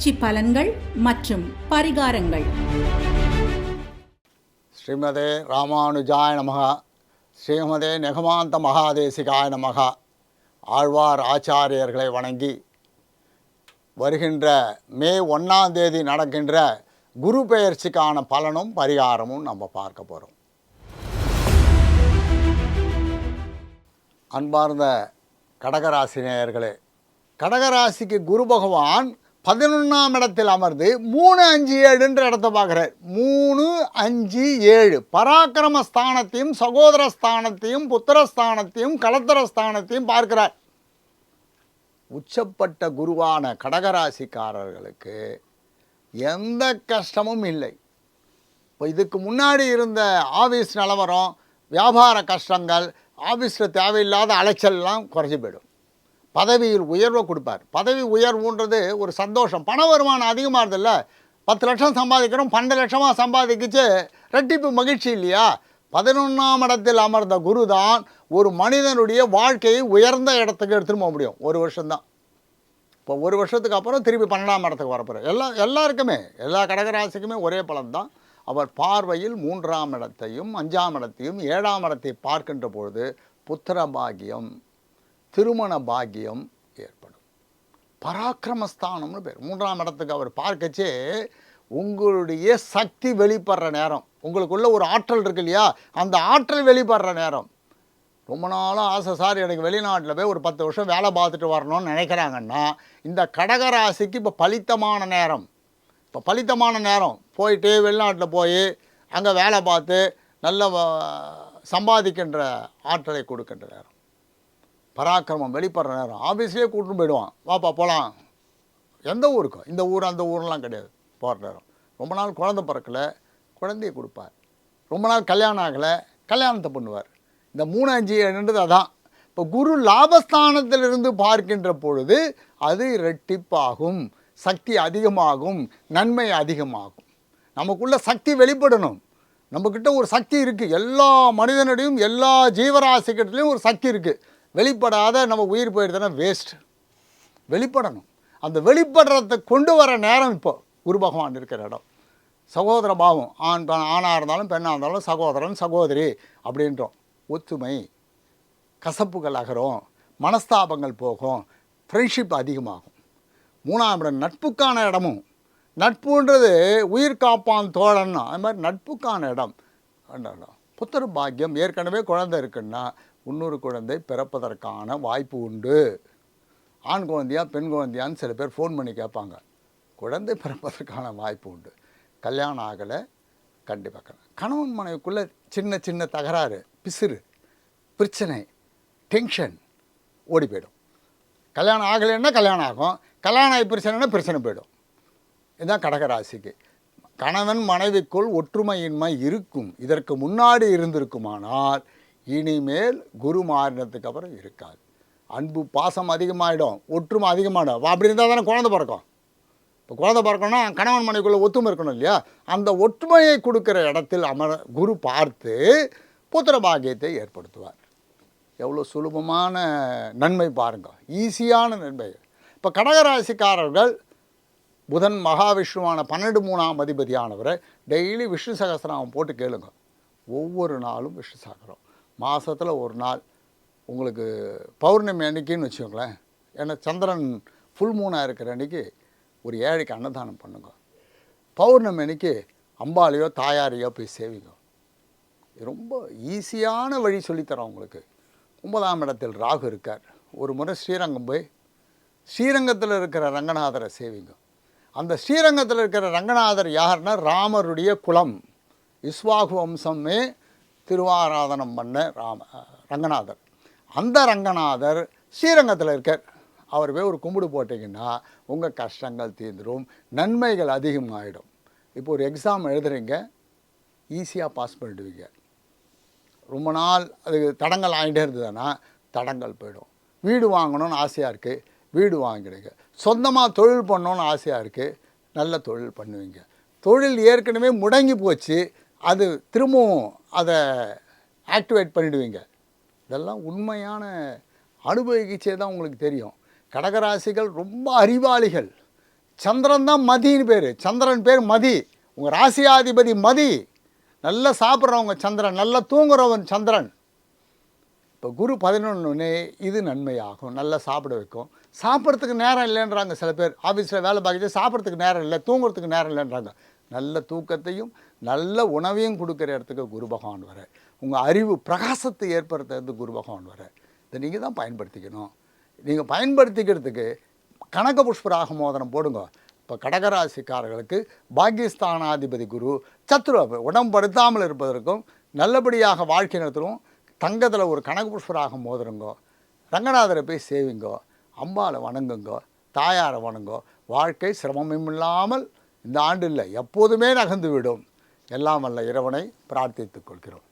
பயிற்சி பலன்கள் மற்றும் பரிகாரங்கள். ஸ்ரீமதே ராமானுஜாய நமகா ஸ்ரீமதே நெகமாந்த மகாதேசிகாய நமகா ஆழ்வார் ஆச்சாரியர்களை வணங்கி வருகின்ற மே ஒன்றாம் தேதி நடக்கின்ற குரு பெயர்ச்சிக்கான பலனும் பரிகாரமும் நம்ம பார்க்க போகிறோம் அன்பார்ந்த கடகராசி நேயர்களே கடகராசிக்கு குரு பகவான் பதினொன்றாம் இடத்தில் அமர்ந்து மூணு அஞ்சு ஏழுன்ற இடத்த பார்க்குறார். மூணு அஞ்சு ஏழு. பராக்கிரம ஸ்தானத்தையும் சகோதர ஸ்தானத்தையும் புத்திரஸ்தானத்தையும் கலத்தர ஸ்தானத்தையும் பார்க்கிறார். உச்சப்பட்ட குருவான கடகராசிக்காரர்களுக்கு எந்த கஷ்டமும் இல்லை. இப்போ இதுக்கு முன்னாடி இருந்த ஆஃபீஸ் நிலவரம் வியாபார கஷ்டங்கள் ஆஃபீஸில் தேவையில்லாத அலைச்சல்லாம் குறைஞ்சி போயிடும். பதவியில் உயர்வை கொடுப்பார். பதவி உயர்வுன்றது ஒரு சந்தோஷம். பண வருமானம் அதிகமாக இருதில்ல பத்து லட்சம் சம்பாதிக்கிறோம் பன்னெண்டு லட்சமாக சம்பாதிக்கிச்சு ரெட்டிப்பு மகிழ்ச்சி இல்லையா? பதினொன்றாம் இடத்தில் அமர்ந்த குரு தான் ஒரு மனிதனுடைய வாழ்க்கையை உயர்ந்த இடத்துக்கு எடுத்துகிட்டு போக முடியும். ஒரு வருஷம்தான். இப்போ ஒரு வருஷத்துக்கு அப்புறம் திருப்பி பன்னெண்டாம் இடத்துக்கு வரப்போகிற எல்லா எல்லாருக்குமே எல்லா கடகராசிக்குமே ஒரே பலன்தான். அவர் பார்வையில் மூன்றாம் இடத்தையும் அஞ்சாம் இடத்தையும் ஏழாம் இடத்தை பார்க்கின்ற பொழுது புத்திர பாகியம் திருமண பாக்கியம் ஏற்படும். பராக்கிரமஸ்தானம்னு பேர். மூன்றாம் இடத்துக்கு அவர் பார்க்கச்சே உங்களுடைய சக்தி வெளிப்படுற நேரம். உங்களுக்குள்ள ஒரு ஆற்றல் இருக்கு இல்லையா? அந்த ஆற்றல் வெளிப்படுற நேரம். ரொம்ப நாளாக ஆசை சார் எனக்கு வெளிநாட்டில் போய் ஒரு பத்து வருஷம் வேலை பார்த்துட்டு வரணும்னு நினைக்கிறாங்கன்னா இந்த கடகராசிக்கு இப்போ பலித்தமான நேரம். இப்போ பலித்தமான நேரம். போயிட்டு வெளிநாட்டில் போய் அங்கே வேலை பார்த்து நல்ல வ- சம்பாதிக்கின்ற ஆற்றலை கொடுக்கின்ற நேரம். பராக்கிரமம் வெளிப்படுற நேரம். ஆஃபீஸ்லேயே கூட்டின்னு போயிடுவான். வாப்பா போகலாம் எந்த ஊருக்கும் இந்த ஊர் அந்த ஊர்லாம் கிடையாது. போகிற நேரம். ரொம்ப நாள் குழந்தை பிறக்கல. குழந்தையை கொடுப்பார். ரொம்ப நாள் கல்யாணம் ஆகலை. கல்யாணத்தை பண்ணுவார். இந்த மூணு அஞ்சு ஏழுன்றது அதான். இப்போ குரு லாபஸ்தானத்திலிருந்து பார்க்கின்ற பொழுது அது இரட்டிப்பாகும். சக்தி அதிகமாகும். நன்மை அதிகமாகும். நமக்குள்ள சக்தி வெளிப்படணும். நம்மக்கிட்ட ஒரு சக்தி இருக்குது எல்லா மனிதனிடையும் எல்லா ஜீவராசிக்கிட்டையும் ஒரு சக்தி இருக்குது வெளிப்படாத நம்ம உயிர் போயிடுதுன்னா வேஸ்ட் வெளிப்படணும். அந்த வெளிப்படுறதை கொண்டு வர நேரம் இப்போ குரு பகவான் இருக்கிற இடம். சகோதர பாவம். ஆண் ஆணாக இருந்தாலும் பெண்ணாக இருந்தாலும் சகோதரன் சகோதரி அப்படின்றோம். ஒத்துமை கசப்புகள் அகரும் மனஸ்தாபங்கள் போகும். ஃப்ரெண்ட்ஷிப் அதிகமாகும். மூணாம் இடம் நட்புக்கான இடமும். நட்புன்றது உயிர் காப்பான் தோழன்னா அது மாதிரி நட்புக்கான இடம். புத்தர் பாக்கியம். ஏற்கனவே குழந்தை இருக்குன்னா இன்னொரு குழந்தை பிறப்பதற்கான வாய்ப்பு உண்டு. ஆண் குழந்தையா பெண் குழந்தையான்னு சில பேர் ஃபோன் பண்ணி கேட்பாங்க. குழந்தை பிறப்பதற்கான வாய்ப்பு உண்டு. கல்யாணம் ஆகலை கண்டிப்பாக கணவன் மனைவிக்குள்ளே சின்ன சின்ன தகராறு பிசிறு பிரச்சனை டென்ஷன் ஓடி போயிடும். கல்யாணம் ஆகலைன்னா கல்யாணம் ஆகும். கல்யாணம் ஆகி பிரச்சனைனா பிரச்சனை போயிடும். இதுதான் கடகராசிக்கு. கணவன் மனைவிக்குள் ஒற்றுமையின்மை இருக்கும். இதற்கு முன்னாடி இருந்திருக்குமானால் இனிமேல் குரு மாறினதுக்கு அப்புறம் இருக்காது அன்பு பாசம் அதிகமாகிடும் ஒற்றுமை அதிகமாகிடும் அப்படி இருந்தால் தானே குழந்தை பிறக்கும்? இப்போ குழந்தை பிறக்கணும்னா கணவன் மனைவிக்குள்ளே ஒத்துமை இருக்கணும் இல்லையா? அந்த ஒற்றுமையை கொடுக்குற இடத்தில் அமர குரு பார்த்து புத்திர பாக்கியத்தை ஏற்படுத்துவார். எவ்வளோ சுலபமான நன்மை பாருங்க. ஈஸியான நன்மை. இப்போ கடகராசிக்காரர்கள் புதன் மகாவிஷ்ணுவான பன்னெண்டு மூணாம் அதிபதியானவரை டெய்லி விஷ்ணு சகசிரம் போட்டு கேளுங்க. ஒவ்வொரு நாளும் விஷ்ணு சாகரம் மாதத்தில் ஒரு நாள் உங்களுக்கு பௌர்ணமி அன்னைக்குன்னு வச்சுக்கோங்களேன். ஏன்னா சந்திரன் ஃபுல் மூணாக இருக்கிற அன்னைக்கு ஒரு ஏழைக்கு அன்னதானம் பண்ணுங்க. பௌர்ணமி அன்னைக்கு அம்பாளையோ தாயாரையோ போய் சேவிங்க. ரொம்ப ஈஸியான வழி சொல்லித்தரோம் உங்களுக்கு. ஒன்பதாம் இடத்தில் ராகு இருக்கார். ஒரு முறை ஸ்ரீரங்கம் போய் ஸ்ரீரங்கத்தில் இருக்கிற ரங்கநாதரை சேவிங்க. அந்த ஸ்ரீரங்கத்தில் இருக்கிற ரங்கநாதர் யாருன்னா ராமருடைய குலம். இஸ்வாகு வம்சமே திருவாராதனம் பண்ண ராம ரங்கநாதர். அந்த ரங்கநாதர் ஸ்ரீரங்கத்தில் இருக்கார். அவர் போய் ஒரு கும்பிடு போட்டிங்கன்னா உங்கள் கஷ்டங்கள் தீர்ந்துடும் நன்மைகள் அதிகமாகிடும் இப்போ ஒரு எக்ஸாம் எழுதுறீங்க ஈஸியாக பாஸ் பண்ணிடுவீங்க. ரொம்ப நாள் அது தடங்கள் ஆகிட்டே இருந்ததுன்னா தடங்கள் போயிடும். வீடு வாங்கணும்னு ஆசையாக இருக்குது வீடு வாங்கிடுங்க. சொந்தமாக தொழில் பண்ணணும்னு ஆசையாக இருக்குது நல்ல தொழில் பண்ணுவீங்க. தொழில் ஏற்கனவே முடங்கி போச்சு அது திரும்பவும் அதை ஆக்டிவேட் பண்ணிடுவீங்க. இதெல்லாம் உண்மையான அனுபவிக்கிச்சே தான் உங்களுக்கு தெரியும். கடகராசிகள் ரொம்ப அறிவாளிகள். சந்திரன் தான் மதின்னு பேர். சந்திரன் பேர் மதி. உங்கள் ராசியாதிபதி மதி. நல்லா சாப்பிட்றவங்க சந்திரன். நல்லா தூங்குறவன் சந்திரன். இப்போ குரு பதினொன்றுனே இது நன்மையாகும். நல்லா சாப்பிட வைக்கும். சாப்பிட்றதுக்கு நேரம் இல்லைன்றாங்க சில பேர். ஆஃபீஸில் வேலை பார்க்கிட்டு சாப்பிட்றதுக்கு நேரம் இல்லை தூங்குறதுக்கு நேரம் இல்லைன்றாங்க. நல்ல தூக்கத்தையும் நல்ல உணவையும் கொடுக்குற இடத்துக்கு குரு பகவான் வர உங்கள் அறிவு பிரகாசத்தை ஏற்படுத்துறது குரு பகவான் வர இதை நீங்கள் தான் பயன்படுத்திக்கணும். நீங்கள் பயன்படுத்திக்கிறதுக்கு கனக புஷ்பராக மோதனம் போடுங்க. இப்போ கடகராசிக்காரர்களுக்கு பாகிஸ்தானாதிபதி குரு சத்ரு உடம்படுத்தாமல் இருப்பதற்கும் நல்லபடியாக வாழ்க்கை நடத்தவும் தங்கத்தில் ஒரு கனக புஷ்பராக மோதிருங்கோ ரங்கநாதரை போய் சேவிங்கோ அம்பாவை வணங்குங்கோ தாயாரை வணங்கோ வாழ்க்கை சிரமமும் இல்லாமல் இந்த ஆண்டு இல்லை எப்போதுமே நகர்ந்து விடும் எல்லாம் வல்ல இறைவனை பிரார்த்தித்துக் கொள்கிறோம்.